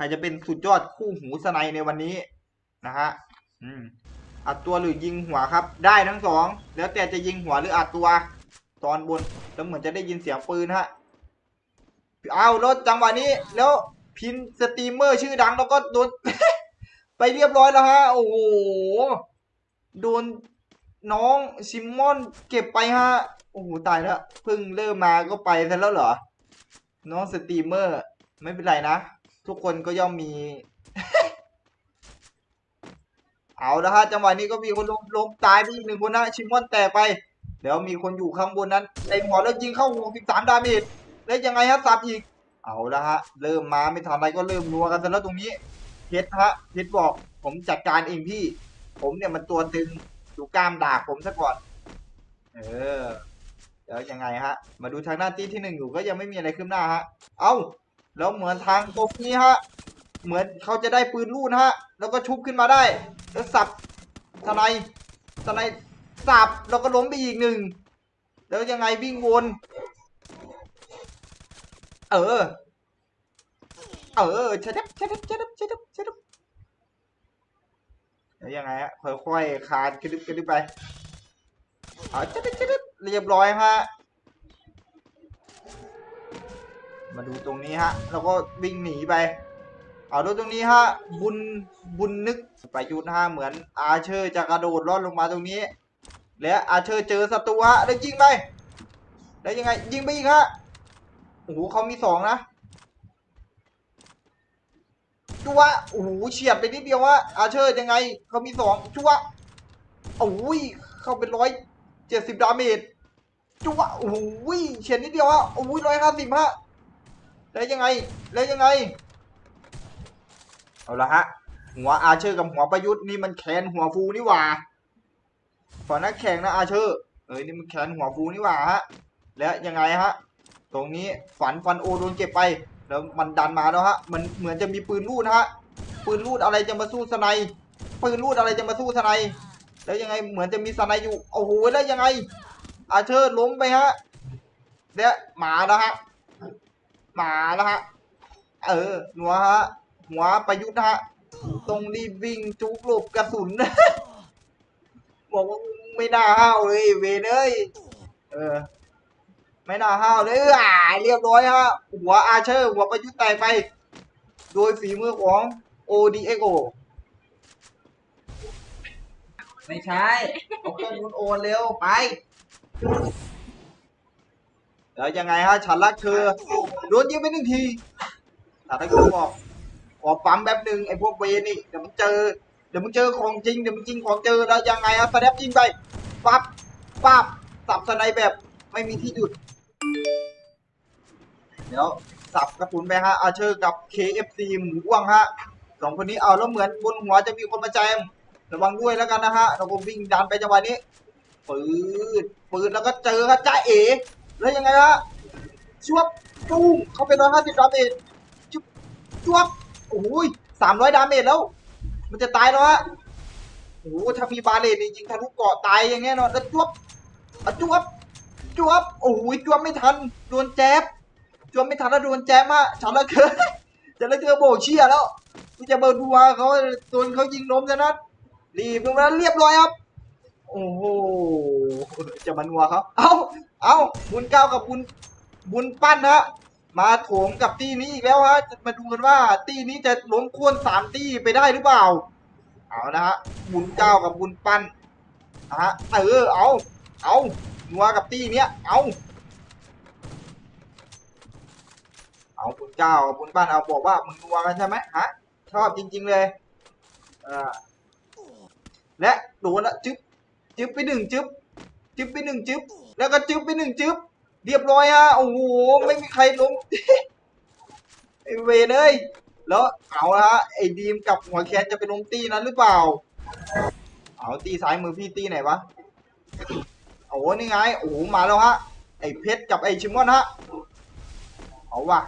ครจะเป็นสุดยอดคู่หูสไนในวันนี้นะฮะอืมอัดตัวหรือยิงหัวครับ ได้ทั้งสองแล้วแต่จะยิงหัวหรืออัดตัว ตอนบนแล้วเหมือนจะได้ยินเสียงปืนฮะเอารถจังหวะนี้ แล้วพินสตรีมเมอร์ชื่อดังแล้วก็โดนไปเรียบร้อยแล้วฮะโอ้โหโดนน้องซิมมอนเก็บไปฮะโอ้โหตายแล้วเพิ่งเริ่มมาก็ไปซะแล้วเหรอ น้องสตรีมเมอร์ ไม่เป็นไรนะ ทุกคนก็ย่อมมี เอาละฮะจังหวะนี้ก็มีคนล้มล้มตายไปอีกหนึ่งคนนะชิมอนแตกไปเดี๋ยวมีคนอยู่ข้างบนนั้นไอ้หมอแล้วยิงเข้าหัวสิบสามดาเมจแล้วยังไงฮะสับอีก เอาละฮะ เริ่มมาไม่ทันไรก็เริ่มนัวกันซะแล้วตรงนี้เพชรฮะเพชรบอกผมจัดการเองพี่ ผมเนี่ยมันตัวตึงดูกล้ามด่าผมซะก่อน เออ เดี๋ยวยังไงฮะ มาดูทางหน้าที่ที่หนึ่งอยู่ก็ยังไม่มีอะไรขึ้นหน้าฮะ เอ้า แล้วเหมือนทางตรงนี้ฮะ เหมือนเขาจะได้ปืนลูดฮะ แล้วก็ชุบขึ้นมาได้ แล้วสับทนายทนายสับแล้วก็ล้มไปอีกหนึ่ง แล้วยังไงวิ่งวน เออ เออชะดับชะดับชะดับชะดับชะดับแล้วยังไงฮะค่อยๆคานกระดึบกระดึบไปเอาชะดับชะดับเรียบร้อยฮะ มาดูตรงนี้ฮะ แล้วก็วิ่งหนีไป เอาดูตรงนี้ฮะ บุญ บุญนึกประยุทธ์ฮะ เหมือนอาเชอร์จะกระโดดลอดลงมาตรงนี้ และอาเชอร์เจอศัตรูฮะ แล้วยิงไป แล้วยังไง ยิงไปอีกฮะ โอ้โหเขามีสองนะจัวโอ้โหเฉียดไปนิดเดียวฮะอาเชอร์ยังไง เขามีสองจัวโอ้ย เข้าเป็นร้อยเจ็ดสิบดาเมจจัวโอ้โหเฉียดนิดเดียวฮะโอ้ยร้อยห้าสิบฮะ แล้วยังไง แล้วยังไง เอาละฮะ หัวอาเชอร์กับหัวประยุทธ์นี่มันแขนหัวฟูนี่หว่าฝันักแข่งนะอาเชอร์เอ้ยนี่มันแขนหัวฟูนี่หว่าฮะ แล้วยังไงฮะ ตรงนี้ฝันฟันโอโดนเก็บไป แล้วมันดันมาแล้วฮะ มันเหมือนจะมีปืนลูดฮะ ปืนลูดอะไรจะมาสู้สไนป์ปืนลูดอะไรจะมาสู้สไนแล้วยังไงเหมือนจะมีสไนอยู่ โอ้โห แล้วยังไง อาเชอร์ล้มไปฮะเนี่ยหมาแล้วฮะ หมาแล้วฮะ เออหัวฮะ หัวประยุทธ์ฮะ ตรงรีบวิ่งจุกหลบกระสุนบอกว่าไม่น่าห้าวเลยเวเอ้ยเออ ไม่น่าห้าวเลยเอออ่าเรียบร้อยฮะ หัวอาเชอร์ หัวประยุทธ์แตกไป โดยฝีมือของ ODXO ไม่ใช่เอาเครื่องนู้นโอนเร็วไป แล้วยังไงฮะฉันรักเธอโดนยิงไปหนึ่งทีแต่ถ้ากูบอกขอปั๊มแป๊บหนึ่งไอ้พวกเวนี่เดี๋ยวมึงเจอเดี๋ยวมึงเจอของจริงเดี๋ยวมึงจริงของเจอแล้วยังไงฮะสแนปยิงไปปั๊บปั๊บสับสไนแบบไม่มีที่หยุด เดี๋ยวสับกระสุนไปฮะอาเชอร์กับ KFC หมูอ้วงฮะสองคนนี้เอาแล้วเหมือนบนหัวจะมีคนมาแจมระวังด้วยแล้วกันนะฮะเราก็วิ่งดันไปจังหวะนี้ปืนปืนแล้วก็เจอครับจ้าเอ๋ แล้วยังไงฮะชวบตุ้มเขาเป็นร้อยห้าสิบดาเมจจุ๊บจวบโอ้ยสามร้อยดาเมจแล้ว มันจะตายแล้วฮะโอ้โหถ้ามีบาเลตนี่ยิงทะลุเกาะตายอย่างแน่นอนแล้วจวบอะจวบจวบโอ้ยจวบไม่ทันโดนแจ๊บจวบไม่ทันแล้วโดนแจ๊บฮะฉันละเกินจะละเกินโบกเชียแล้วกูจะเบิร์ดูว่าเขาโดนเขายิงล้มซะนั้นรีบลงมาเรียบร้อยครับ โอ้โหจะมานัวเขาเอาเอาบุญเก้ากับบุญบุญปั้นฮะ มาโถมกับตีนี้อีกแล้วฮะจะมาดูกันว่าตีนี้จะล้มควนสามตีไปได้หรือเปล่า เอานะฮะ บุญเก้ากับบุญปั้นนะฮะ เออ เอา เอานัวกับตีเนี้ย เอาเอาบุญเก้ากับบุญปั้นเอาบอกว่ามึงนัวกันใช่ไหมฮะ ชอบจริง ๆเลย อ่า และโดนละจึ๊บ จึ๊บไปหนึ่งจึ๊บจึ๊บไปหนึ่งจึ๊บแล้วก็จึ๊บไปหนึ่งจึ๊บเรียบร้อยฮะโอ้โหไม่มีใครล้มไอเวเอ้ยแล้วเอาละฮะไอดีมกับหัวแคนจะไปล้มตีนั้นหรือเปล่า เอาตีซ้ายมือพี่ตีไหนวะโอ้โหนี่ไงโอ้โหมาแล้วฮะไอเพชรกับไอชิมอนฮะเอาว่ะ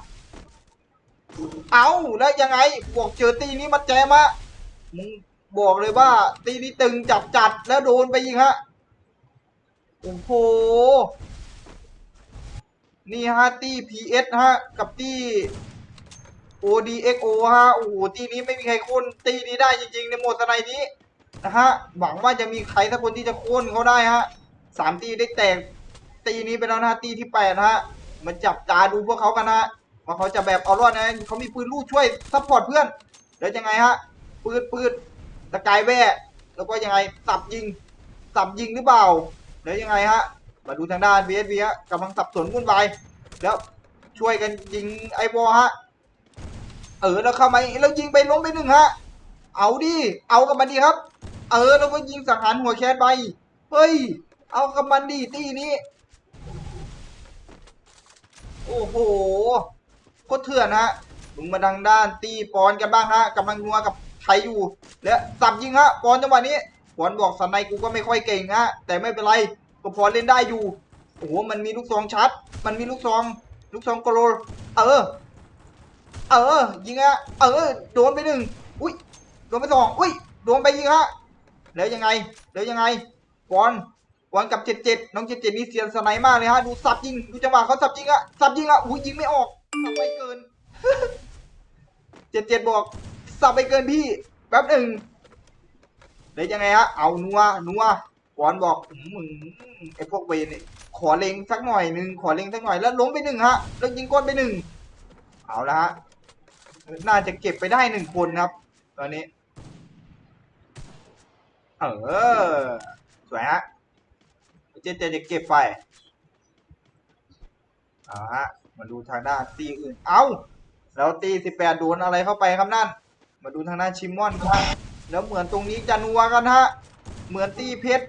เอาแล้วยังไงบอกเจอตีนี้มาแจมฮะมึง บอกเลยว่าตีนี้ตึงจับจัดแล้วโดนไปยิงฮะ โอ้โห นี่ฮะตี้ PS ฮะ กับตี้ ODXO ฮะ โอ้โห ตีนี้ไม่มีใครโค่นตีนี้ได้จริงๆ ในโหมดสไนนี้ นะฮะ หวังว่าจะมีใครสักคนที่จะโค่นเขาได้ฮะสามตีได้แตก ตีนี้ไปแล้วนะตีที่แปดฮะมันจับตาดูพวกเขากันนะฮะว่าเขาจะแบบเอารอดนะเขามีปืนลูกช่วยซัพพอร์ตเพื่อน แล้วยังไงฮะ ปืนปืน ตะกายแว่แล้วก็ยังไงสับยิง สับยิงหรือเปล่า แล้วยังไงฮะ มาดูทางด้าน VSV ฮะกำลังสับสนวุ่นวายแล้วช่วยกันยิงไอ้บอลฮะ เออแล้วเข้ามาแล้วยิงไปล้มไปหนึ่งฮะ เอาดิ เอากับมันดีครับ เออแล้วก็ยิงสังหารหัวแคสไป เฮ้ย เอากับมันดีตีนี้ โอ้โหโคตรเถื่อนฮะลุงมาทางด้านตีปอนกันบ้างฮะกำลังนัวกับ ไทยอยู่ และสับยิงฮะปอนจังหวะนี้ปอนบอกสันในกูก็ไม่ค่อยเก่งฮะแต่ไม่เป็นไรก็พอเล่นได้อยู่โอ้โหมันมีลูกซองชัด มันมีลูกซอง ลูกซองโกโลเออ เออ ยิงฮะเออ โดนไปหนึ่งอุ้ยโดนไปสองอุ้ยโดนไปยิงฮะแล้วยังไงแล้วยังไงบอลบอลกับเจ็ดเจ็ดน้องเจ็ดเจ็ดนี่เซียนสไนมากเลยฮะดูสับยิงดูจังหวะเขาสับยิงอะสับยิงอะอุ้ยยิงไม่ออกสับไปเกินเจ็ดเจ็ดบอก สับไปเกินพี่แป๊บหนึ่งแล้วยังไงฮะเอานัวนัวบอลบอกมึงไอพวกเวนี่ขอเล็งสักหน่อยหนึ่งขอเล็งสักหน่อยแล้วล้มไปหนึ่งฮะแล้วยิงก้นไปหนึ่งเอาละฮะน่าจะเก็บไปได้หนึ่งคนครับ ตอนนี้เออสวยฮะเจเจจะเก็บไปเอาฮะมาดูทางด้านตีอื่น เอาแล้วตีสิบแปดโดนอะไรเข้าไปครับนั่น มาดูทางด้านชิมอนครับแล้วเหมือนตรงนี้จะนัวกันฮะเหมือนตีเพชร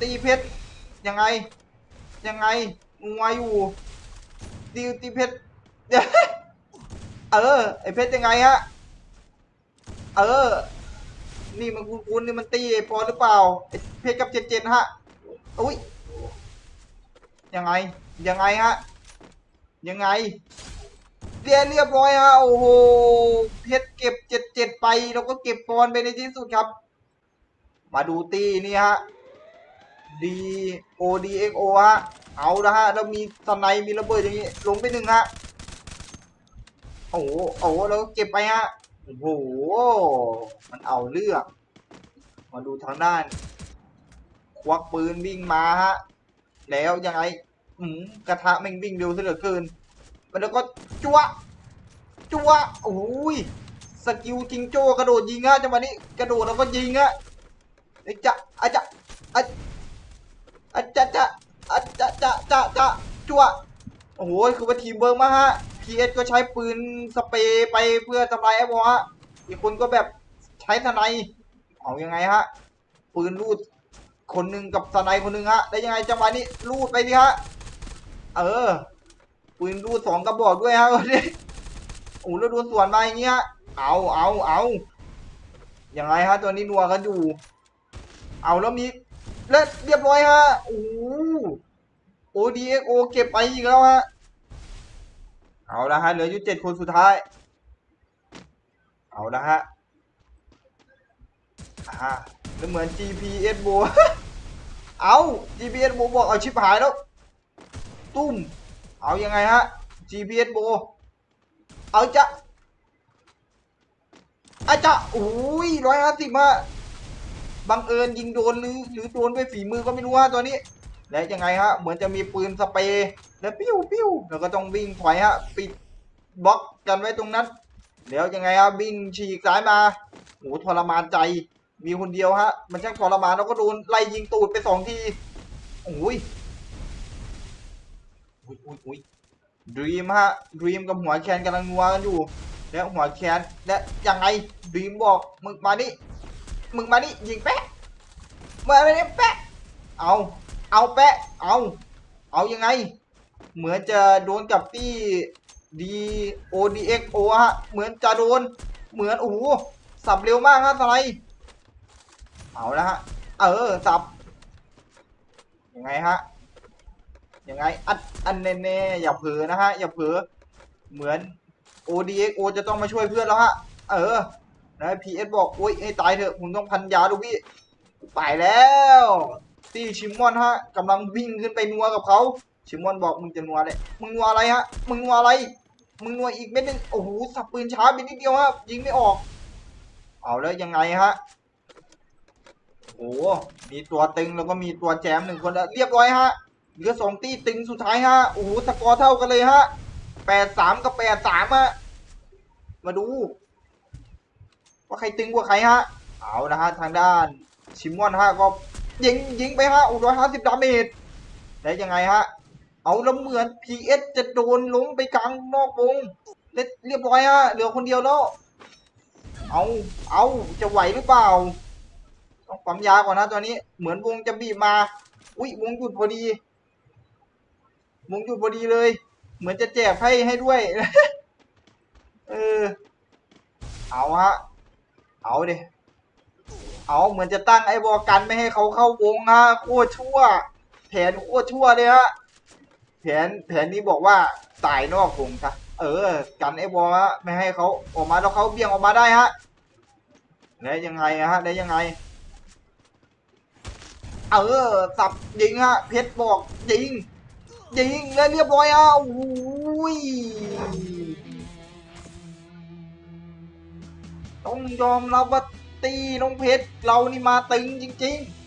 ตีเพชรยังไง ยังไงนัวอยู่ตีตีเพชรเออไอเพชรยังไงฮะเออ นี่มันคุณคุณนี่มันตีไอปอหรือเปล่าไอเพชรกับเจ็ดเจ็ดฮะอุ้ยยังไงยังไงฮะยังไง เรียเรียบร้อยฮะโอ้โหเพชรเก็บเจ็ดเจ็ดไปแล้วก็เก็บปอนไปในที่สุดครับ มาดูตีนี่ฮะ D O D X O ฮะเอาละฮะแล้วมีสไนมีระเบิดอย่างนี้ลงไปหนึ่งฮะโอ้โหโอ้โหแล้วก็เก็บไปฮะโอ้โหมันเอาเรื่อง มาดูทางด้าน ควักปืนวิ่งมาฮะแล้วยังไงกระทะแม่งวิ่งเร็วซะเหลือเกิน แล้วก็จัวจัวโอ้ยสกิลจิงโจ้กระโดดยิงฮะจังหวะนี้กระโดดแล้วก็ยิงฮะไอ้จะอาจะอาอาจะจะอาจะจะจะจะจัวโอ้โหคือว่าทีมเบิร์กมากฮะ PS ก็ใช้ปืนสเปรย์ไปเพื่อทำลายไอ้วอฮะอีกคนก็แบบใช้ทนายเอายังไงฮะปืนรูดคนหนึ่งกับสไนคนหนึ่งฮะได้ยังไงจังหวะนี้รูดไปดิฮะเออ ปืนรูดสองกระบอกด้วยฮะวันนี้โอ้แล้วโดนสวนมาอย่างเงี้ย เอาเอาเอาอยังไงฮะตัวนี้นัวกันอยู่ เอาแล้วมีและเรียบร้อยฮะโอ้โอดีเอ็กโอเก็บไปอีกแล้วฮะ เอาละฮะเหลืออยู่เจ็ดคนสุดท้าย เอาละฮะอ่าแล้วเหมือน GPS โบเอา GPS โบบอกเอาชิปหายแล้ว ตุ้ม เอายังไงฮะ GPS โบ เอาจะอาจะโอ้ยร้อยห้าสิบฮะบังเอิญยิงโดนหรือหรือโดนด้วยฝีมือก็ไม่รู้ฮะตัวนี้ และยังไงฮะ เหมือนจะมีปืนสเปรย์แล้วปิ้วปิ้วแล้วก็ต้องวิ่งถอยฮะ ปิดบล็อกกันไว้ตรงนั้น แล้วยังไงฮะวิ่งฉีกซ้ายมาโหทรมานใจ มีคนเดียวฮะ มันช่างทรมานแล้วก็โดนไล่ยิงตูดไปสองทีโอ้ย อุ้ยอุ้ยอุ้ยดรีมฮะดรีมกับหัวแคนกำลังนัวกันอยู่ แล้วหัวแคนและยังไงดรีมบอกมึงมานี่มึงมานี่ยิงแปะมาไม่ได้แปะเอาเอาแปะเอาเอายังไง เหมือนจะโดนกับที่ D O D X O ฮะเหมือนจะโดนเหมือนโอ้โหสับเร็วมากฮะสไลเอาละฮะเออสับยังไงฮะ ยังไง อันอันแน่ๆอย่าเผลอนะฮะ อย่าเผลอเหมือน ODXO จะต้องมาช่วยเพื่อนแล้วฮะ เออ นะ PS บอกโอ้ยให้ตายเถอะผมต้องพันยาดูพี่ไปแล้วตีชิมอนฮะกำลังวิ่งขึ้นไปนัวกับเขาชิมอนบอกมึงจะนัวเลยมึงนัวอะไรฮะ มึงนัวอะไร มึงน่วอีกเม็ดหนึงโอ้โหสับปืนช้าไปนิดเดียวฮะยิงไม่ออก เอาแล้วยังไงฮะโอ้มีตัวตึงแล้วก็มีตัวแจมหนึ่งคนแล้วเรียบร้อยฮะ เหลือสองตีตึงสุดท้ายฮะโอ้โหสกอร์เท่ากันเลยฮะแปดสามกับแปดสามฮะมาดู ว่าใครตึงกว่าใครฮะ เอานะฮะทางด้านชิมอนฮะก็ยิงยิงไปฮะร้อยห้าสิบดาเมจแล้วยังไงฮะ เอาแล้วเหมือน PS จะโดนล้มไปกลางนอกวงเรียเรียบร้อยฮะเหลือคนเดียวแล้วเอาเอาจะไหวหรือเปล่าต้องปั๊มยาก่อนนะตอนนี้เหมือนวงจะบีบมา อุ้ยวงหยุดพอดี วงหยุดพอดีเลย เหมือนจะแจกให้ให้ด้วย เออ เอาฮะ เอาดิ เอาเหมือนจะตั้งไอ้วอกันไม่ให้เขาเข้าวงฮะโคตรชั่ว แผนโคตรชั่วเลยฮะ แผนแผนนี้บอกว่าตายนอกวงซะ เออ กันไอ้วอฮะไม่ให้เขาออกมาแล้วเขาเบี่ยงออกมาได้ฮะแล้ยังไงฮะแล้ยังไง เออสับยิงฮะ เพชรบอกยิง ยิงแล้วเรียบร้อยอะโอ้ยต้องยอมรับว่าตีน้องเพชรเรานี่มาตึงจริง ๆ